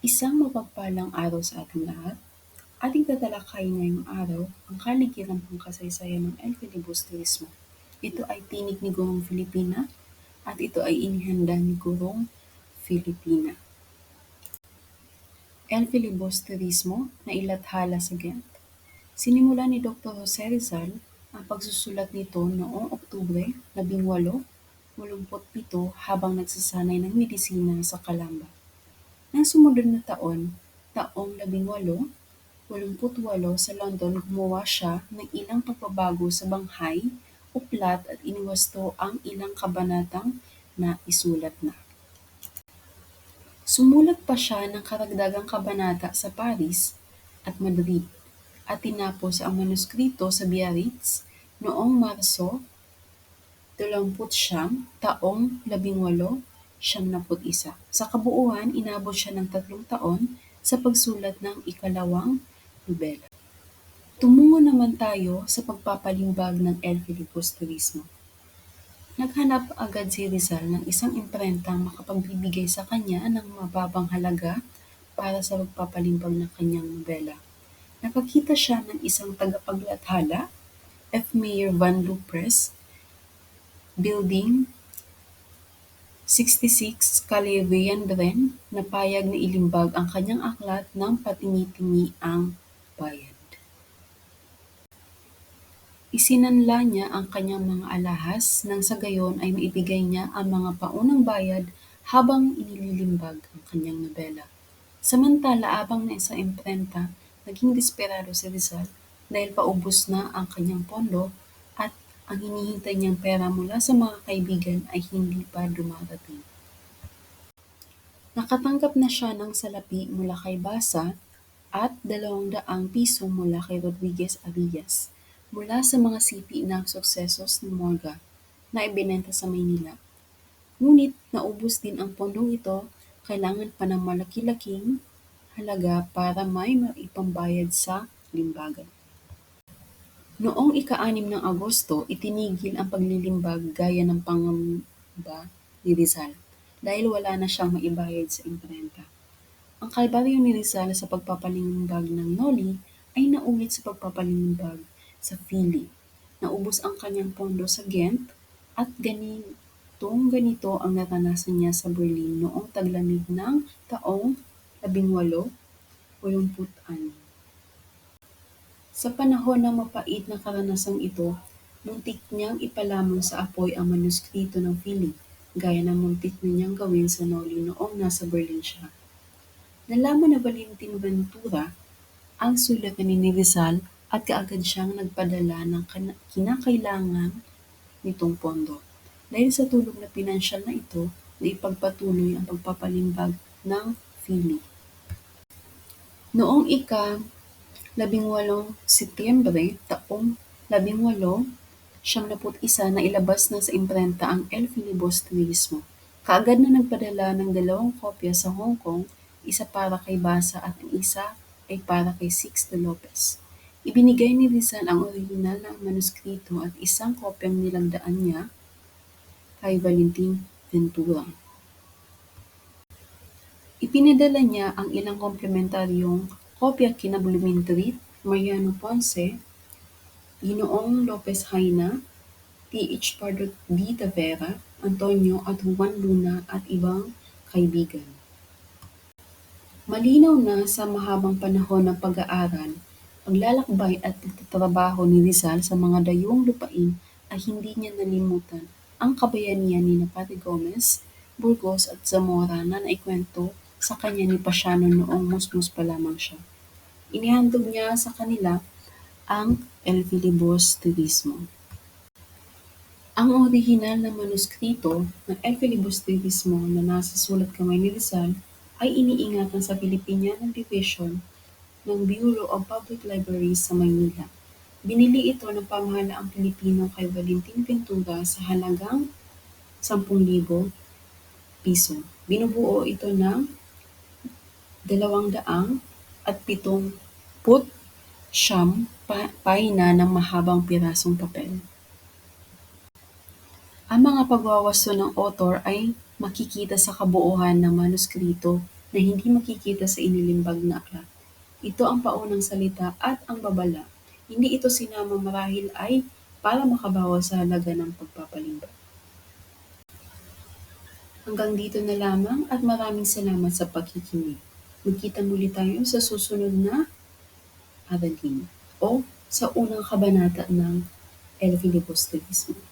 Isang mapagpalang araw sa ating lahat. Ating tatalakayin ngayong araw ang kaligirang pangkasaysayan ng El Filibusterismo. Ito ay tinig ni Gurong Filipina at ito ay inihanda ni Gurong Filipina. El Filibusterismo na ilathala sa Ghent. Sinimula ni Dr. Jose Rizal ang pagsusulat nito noong Oktubre 18, 87 habang nagsasanay ng medisina sa Calamba. Nang sumunod na taon, taong 18, 88 sa London gumawa siya ng ilang pagbabago sa banghay, uplat at iniwasto ang ilang kabanatang na isulat na. Sumulat pa siya ng karagdagang kabanata sa Paris at Madrid at tinapos ang manuskrito sa Biarritz noong Marso 29, taong 18, 71. Sa kabuuan, inabot siya ng tatlong taon sa pagsulat ng ikalawang nobela. Tumungo naman tayo sa pagpapalimbag ng El Filibusterismo. Naghanap agad si Rizal ng isang imprenta makapagbibigay sa kanya ng mababang halaga para sa pagpapalimbag ng kanyang nobela. Nakakita siya ng isang tagapaglathala, F. Mayer van Loo Press, Building 66 Calle Viandren na ilimbag ang kanyang aklat ng patingi-tingi ang bayad. Isinanla niya ang kanyang mga alahas nang sa gayon ay maibigay niya ang mga paunang bayad habang inililimbag ang kanyang nobela. Samantala abang na sa imprenta, naging desperado si Rizal dahil paubos na ang kanyang pondo ang hinihintay niyang pera mula sa mga kaibigan ay hindi pa dumarating. Nakatanggap na siya ng salapi mula kay Basa at 200 piso mula kay Rodriguez Arias mula sa mga sipi ng suksesos ni Morga na ibinenta sa Maynila. Ngunit naubos din ang pondong ito, kailangan pa ng malaki-laking halaga para may maipambayad sa limbagan. Noong ika-anim ng Agosto, itinigil ang paglilimbag gaya ng pangamba ni Rizal dahil wala na siyang maibayad sa imprenta. Ang kalbaryo ni Rizal sa pagpapalimbag ng Noli ay naulit sa pagpapalimbag sa Philly. Naubos ang kanyang pondo sa Ghent at ganitong ganito ang naranasan niya sa Berlin noong taglamig ng taong 1886. Sa panahon ng mapait na karanasang ito, muntik niyang ipalamon sa apoy ang manuskrito ng Philly, gaya ng muntik na niyang gawin sa Noli noong nasa Berlin siya. Nalaman na Valentin Ventura ang sulatan ni Rizal at kaagad siyang nagpadala ng kinakailangan nitong pondo. Dahil sa tulong na pinansyal na ito, na ipagpatuloy ang pagpapalimbag ng Philly. Noong ika 18 Setyembre taong 18 71 na ilabas na sa imprenta ang El Filibusterismo. Kaagad na nagpadala ng dalawang kopya sa Hong Kong, isa para kay Basa at ang isa ay para kay Sixto Lopez. Ibinigay ni Rizal ang orihinal na manuskrito at isang kopyang nilagdaan niya kay Valentin Ventura. Ipinadala niya ang ilang komplementaryong kopya kina Blumentritt, Mariano Ponce, Ginoong Lopez Haina, T.H. Pardo D. Tavera, Antonio at Juan Luna at ibang kaibigan. Malinaw na sa mahabang panahon ng pag-aaral Paglalakbay at pagtatrabaho ni Rizal sa mga dayuang lupain ay hindi niya nalimutan ang kabayanihan ni Pati Gomez, Burgos at Zamora na naikwento sa kanya ni Pasiano noong musmus pa lamang siya. Inihandog niya sa kanila ang El Filibusterismo. Ang orihinal na manuskrito ng El Filibusterismo na nasa sulat kamay ni Rizal ay iniingatan sa Filipiniana Division ng Bureau of Public Libraries sa Maynila. Binili ito ng pamahalaang Pilipino kay Valentin Ventura sa halagang 10,000 piso. Binubuo ito ng 200 at 70 siyam pa pahina ng mahabang pirasong papel. Ang mga pagwawasto ng author ay makikita sa kabuuan ng manuskrito na hindi makikita sa inilimbag na aklat. Ito ang paunang salita at ang babala. Hindi ito sinama marahil ay para makabawas sa halaga ng pagpapalimbag. Hanggang dito na lamang at maraming salamat sa pakikinig. Magkita muli tayo sa susunod na aralin o sa unang kabanata ng El Filibusterismo.